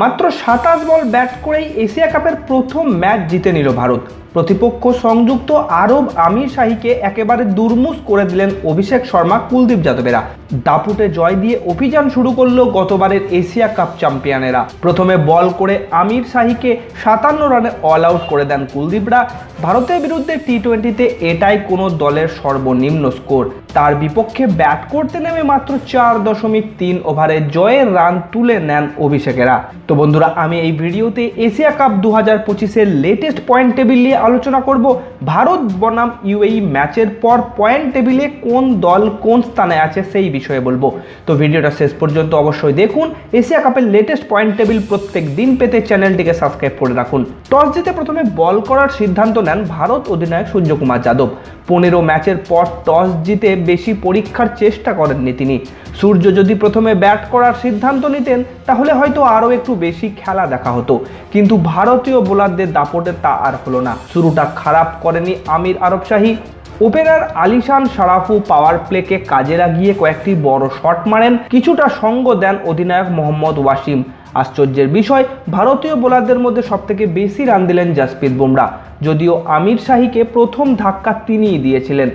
মাত্র সাতাশ ball bat করেই এশিয়া কাপের প্রথম ম্যাচ জিতে নিল ভারত। প্রতিপক্ষ সংযুক্ত আরব আমির শাহীকে একেবারে দুর্মুস করে দিলেন অভিষেক শর্মা কুলদীপ যাদবেরা। দাপুটে জয় দিয়ে অভিযান শুরু করল গতবারের এশিয়া কাপ চ্যাম্পিয়নেরা। প্রথমে বল করে আমির শাহীকে সাতান্ন রানে অল আউট করে দেন কুলদীপরা। ভারতের বিরুদ্ধে টি টোয়েন্টিতে এটাই কোনো দলের সর্বনিম্ন স্কোর। তার বিপক্ষে ব্যাট করতে নেমে মাত্র চার দশমিক তিন ওভারে জয়ের রান তুলে নেন অভিষেকেরা। তো বন্ধুরা, আমি এই ভিডিওতে এশিয়া কাপ দু হাজার পঁচিশের লেটেস্ট পয়েন্ট টেবিল নিয়ে আলোচনা করব। ভারত বনাম ইউএই ম্যাচের পর পয়েন্ট টেবিলে কোন দল কোন স্থানে আছে সেই বিষয়ে বলব। তো ভিডিওটা শেষ পর্যন্ত অবশ্যই দেখুন। এশিয়া কাপের লেটেস্ট পয়েন্ট টেবিল প্রত্যেক দিন পেতে চ্যানেলটিকে সাবস্ক্রাইব করে রাখুন। টস জিতে প্রথমে বল করার সিদ্ধান্ত নেন ভারত অধিনায়ক সূর্যকুমার যাদব। পনেরো ম্যাচের পর টস জিতে বেশি পরীক্ষার চেষ্টা করেননি তিনি। সূর্য যদি প্রথমে ব্যাট করার সিদ্ধান্ত নিতেন, তাহলে হয়তো আরও একটু বেশি খেলা দেখা হতো। কিন্তু ভারতীয় বোলারদের দাপটে তা আর হলো না। শুরুটা খারাপ করেনি আমির আরব শাহী ওপেনার আলিশান সারাফু পাওয়ার প্লেকে কাজে লাগিয়ে কয়েকটি বড় শট মারেন। কিছুটা সঙ্গ দেন অধিনায়ক মোহাম্মদ ওয়াসিম। আশ্চর্যের বিষয়, ভারতীয় বোলারদের মধ্যে সবথেকে বেশি রান দিলেন জাসপ্রীত বুমরা। যদিও আমির শাহীকে প্রথম ধাক্কা তিনিই দিয়েছিলেন।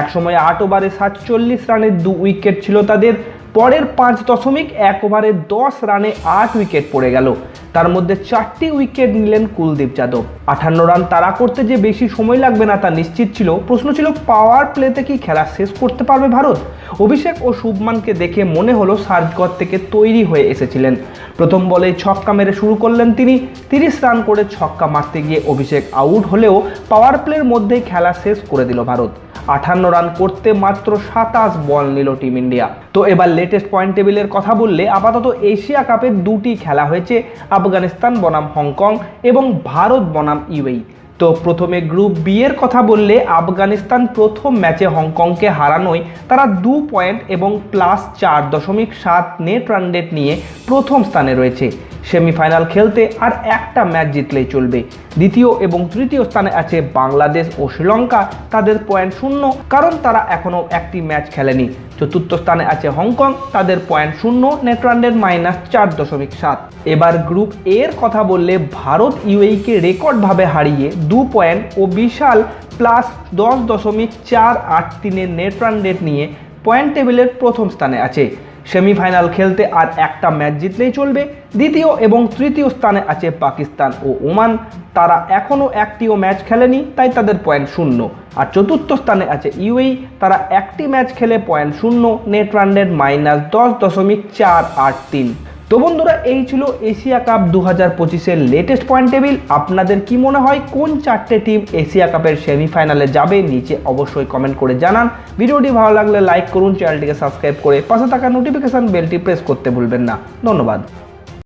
একসময় আট ওভারে সাতচল্লিশ রানের দু উইকেট ছিল তাদের। পরের পাঁচ দশমিক এক ওভারে দশ রানে আট উইকেট পড়ে গেল। তার মধ্যে চারটি উইকেট নিলেন কুলদীপ যাদব। আঠান্ন রান তারা করতে যে বেশি সময় লাগবে না তা নিশ্চিত ছিল। প্রশ্ন ছিল পাওয়ার প্লেতে কি খেলা শেষ করতে পারবে ভারত? অভিষেক ও শুভমানকে দেখে মনে হলো, সার্জগড় থেকে তৈরি হয়ে এসেছিলেন। প্রথম বলে ছক্কা মেরে শুরু করলেন তিনি। তিরিশ রান করে ছক্কা মারতে গিয়ে অভিষেক আউট হলেও পাওয়ার প্লের মধ্যেই খেলা শেষ করে দিল ভারত। আঠান্ন রান করতে মাত্র সাতাশ বল নিল টিম ইন্ডিয়া। তো এবার লেটেস্ট পয়েন্ট টেবিলের কথা বললে আপাতত এশিয়া কাপের দুটি খেলা হয়েছে, আফগানিস্তান বনাম হংকং এবং ভারত বনাম ইউএই। তো প্রথমে গ্রুপ বি এর কথা বললে আফগানিস্তান প্রথম ম্যাচে হংকংকে হারানোয় তারা দু পয়েন্ট এবং প্লাস চার দশমিক সাত নেট রান রেট নিয়ে প্রথম স্থানে রয়েছে। সেমিফাইনাল খেলতে আর একটা ম্যাচ জিতলেই চলবে। দ্বিতীয় এবং তৃতীয় স্থানে আছে বাংলাদেশ ও শ্রীলঙ্কা। তাদের পয়েন্ট শূন্য, কারণ তারা এখনও একটি ম্যাচ খেলেনি। চতুর্থ স্থানে আছে হংকং, তাদের পয়েন্ট শূন্য নেট মাইনাস চার দশমিক সাত। এবার গ্রুপ এর কথা বললে ভারত ইউএইকে রেকর্ডভাবে হারিয়ে দু পয়েন্ট ও বিশাল প্লাস দশ দশমিক চার আট তিনের নেট রান রেট নিয়ে পয়েন্ট টেবিলের প্রথম স্থানে আছে। সেমিফাইনাল খেলতে আর একটা ম্যাচ জিতলেই চলবে। দ্বিতীয় এবং তৃতীয় স্থানে আছে পাকিস্তান ও ওমান। তারা এখনও একটিও ম্যাচ খেলেনি, তাই তাদের পয়েন্ট শূন্য। আর চতুর্থ স্থানে আছে ইউএই, তারা একটি ম্যাচ খেলে পয়েন্ট শূন্য নেট রান রেট মাইনাস দশ দশমিক চার আট তিন। তো বন্ধুরা, এই ছিল এশিয়া কাপ দু হাজার পঁচিশের লেটেস্ট পয়েন্ট টেবিল আপনাদের কি মনে হয়, কোন চারটে টিম এশিয়া কাপের সেমিফাইনালে যাবে? নিচে অবশ্যই কমেন্ট করে জানান। ভিডিওটি ভালো লাগলে লাইক করুন চ্যানেলটিকে সাবস্ক্রাইব করে পাশে থাকা নোটিফিকেশান বেলটি প্রেস করতে ভুলবেন না। ধন্যবাদ।